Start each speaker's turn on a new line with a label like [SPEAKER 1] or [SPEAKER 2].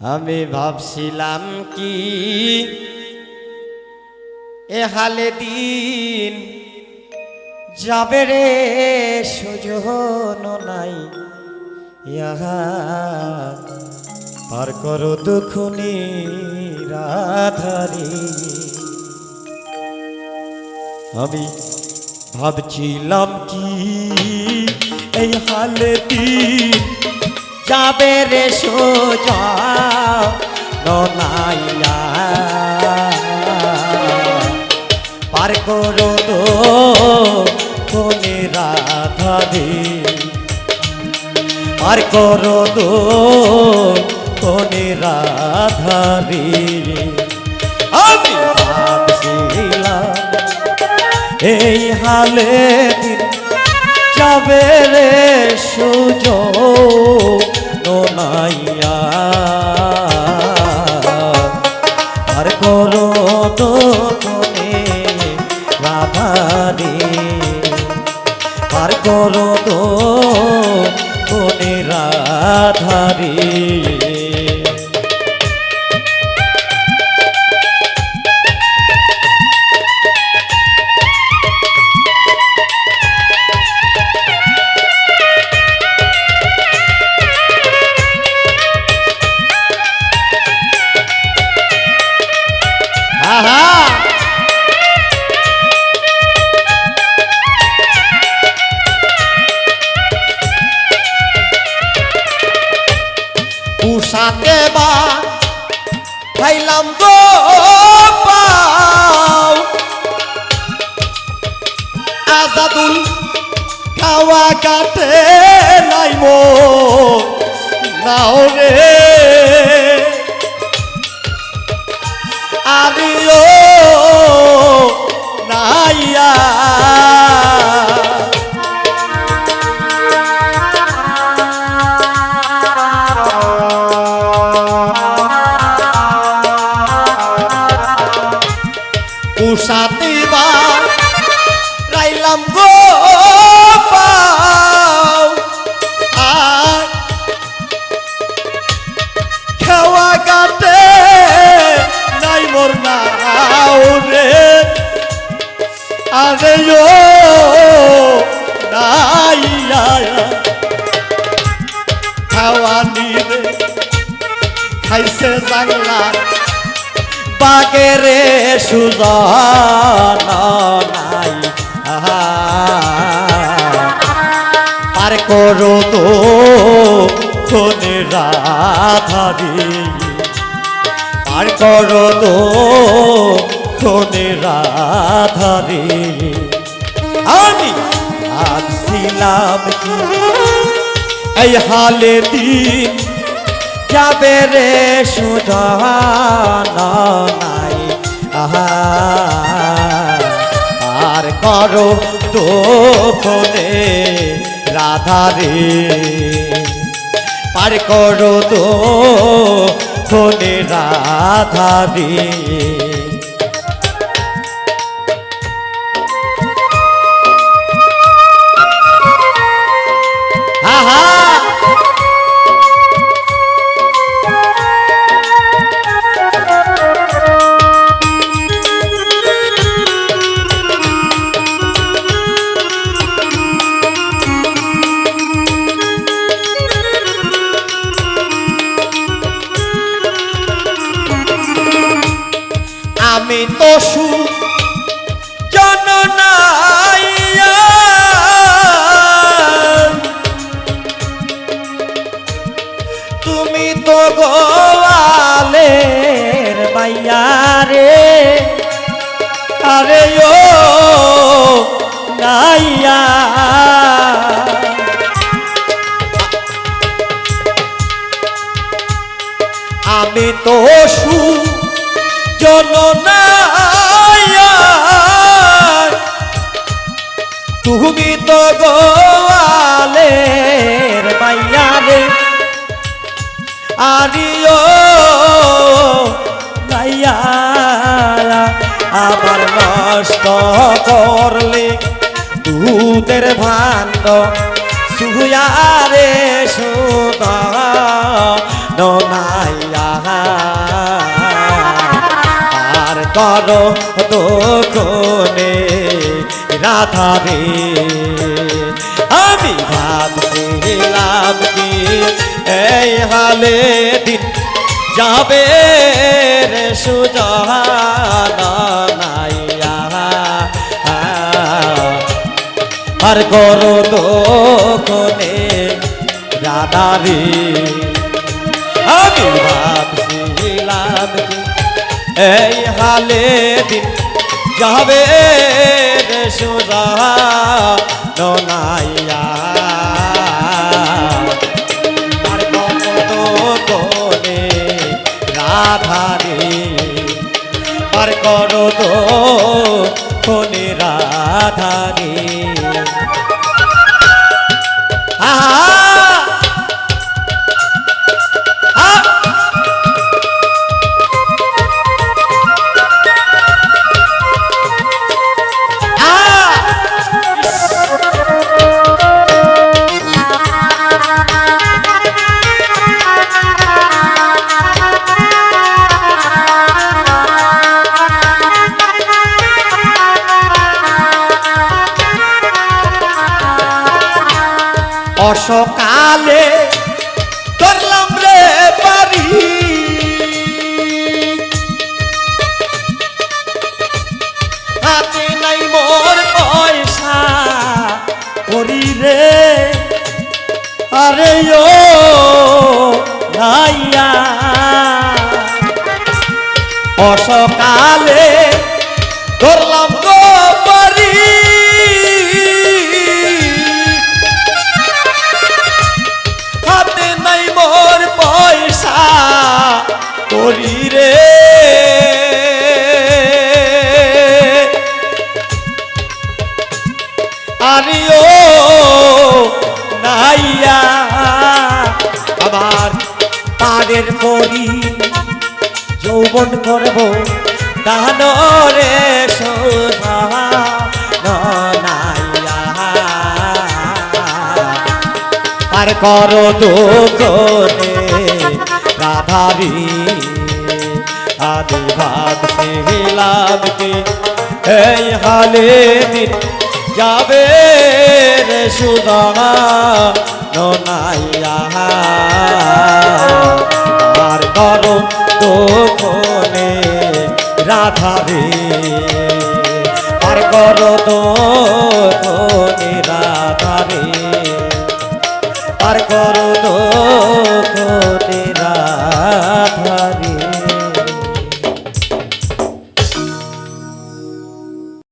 [SPEAKER 1] আমি ভাবছিলাম কি? এ হালে দিন যাবে রে সুজন নাই। ইহা পার করো দুখুনি রাধারি। আমি ভাবছিলাম কি? এই হালে দিন যাবে রে সোজা নাইয়া পার করো তো কোনে রাধারে পার করো তো কোনে আমি ভাবছিলাম, এই হালে যাবে রে সুযোগ নাইয়া আর করো তো কোনে রাধারে আর করো তো কোনে রাধারে আহা উষাতে বা খাইলাম গো আজাদুল খাওয়া কাটে নাই মো। নাও রে উষাতিবা রাইলাম গো আর খাওয়া কাটে নাই মোর নাও রে। আরে ও, নাই খাওয়া নিরে খাইছে জানলা। বাগেরে সুজন নাই। আহা পার করো তো কোনে রাধারি। পার করো তো কোনে রাধারি। আমি ভাবছিলাম কি? এই হালে দিন যাবে রে সুজন আর করো তো ফোনে রাধারে। পার করো তো ফোনে রাধারে। আমি তো সু জননাইয়া। তুমি তো গোয়ালের মাইয়া রে। আরে ও আমি তো সু জননায়া তুমি তো গোয়ালের মাইয়া রে আরিও মাইয়া আবার নষ্ট করলে দুধের ভাণ্ড সুয়ারে সুদা নাইয়া করো দোকনে রাধা রে, আমি ভাবছিলাম কি এই হালে দিন যাবে রে সুজানা আর করো দোকনে রাধা রে, আমি ভাবছিলাম কি এই হালে দিন যাবে রে সুজা নাইয়া আর কত কোনে রাধা রে। করো তো কোনে হাতে নাই মোর পয়সা। করি রে, আরে ও নাইয়া। অসকালে করলাম গো পারি হাতে নাই মোর পয়সা। করি রে পাড়ের পরি যৌবন করব। দানরে নাইয়া আর করো দোকনে রাধারি আদি ভাগ শিলাম কি এই হালে দিন যাবে রে সুদামা। নাইয়া আর গরম দোকনে রাধারি আর গর দোকনে